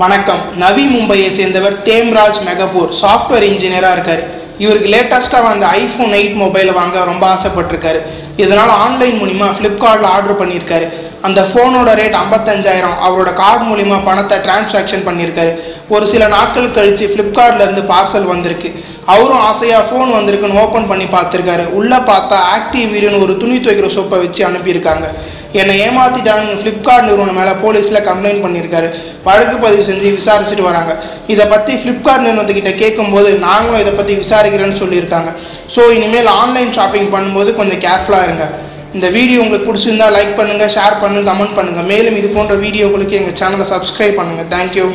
வணக்கம். நவி மும்பையை சேர்ந்தவர் தேம்ராஜ் மெகபூர் சாஃப்ட்வேர் இன்ஜினியராக இருக்கார். இவருக்கு லேட்டஸ்ட்டாக வந்த ஐஃபோன் எயிட் மொபைலை வாங்க ரொம்ப ஆசைப்பட்டிருக்காரு. இதனால் ஆன்லைன் மூலிமா ஃப்ளிப்கார்ட்டில் ஆர்டர் பண்ணியிருக்காரு. அந்த ஃபோனோட ரேட் ஐம்பத்தஞ்சாயிரம். அவரோட கார்டு மூலிமா பணத்தை டிரான்சாக்ஷன் பண்ணியிருக்காரு. ஒரு சில நாட்கள் கழித்து ஃப்ளிப்கார்ட்லேருந்து பார்சல் வந்திருக்கு. அவரும் ஆசையாக ஃபோன் வந்திருக்குன்னு ஓப்பன் பண்ணி பார்த்துருக்காரு. உள்ளே பார்த்தா ஆக்டிவ் வீடுன்னு ஒரு துணி துவைக்கிற சோப்பை வச்சு அனுப்பியிருக்காங்க. என்னை ஏமாத்திட்டாங்க ஃப்ளிப்கார்ட் நிறுவனம் மேலே போலீஸில் கம்ப்ளைண்ட் பண்ணியிருக்காரு. வழக்கு பதிவு செஞ்சு விசாரிச்சுட்டு வராங்க. இதை பற்றி ஃப்ளிப்கார்ட் நிறுவனத்துக்கிட்ட கேட்கும்போது நாங்களும் இதை பற்றி விசாரிக்கிறேன்னு சொல்லியிருக்காங்க. ஸோ இனிமேல் ஆன்லைன் ஷாப்பிங் பண்ணும்போது கொஞ்சம் கேர்ஃபுல்லாக இருங்க. இந்த வீடியோ உங்களுக்கு பிடிச்சிருந்தா லைக் பண்ணுங்கள் ஷேர் பண்ணுங்கள் கமெண்ட் பண்ணுங்கள் மேலும் இது போன்ற வீடியோக்களுக்கு எங்கள் சேனலை சப்ஸ்கிரைப் பண்ணுங்கள் தேங்க்யூ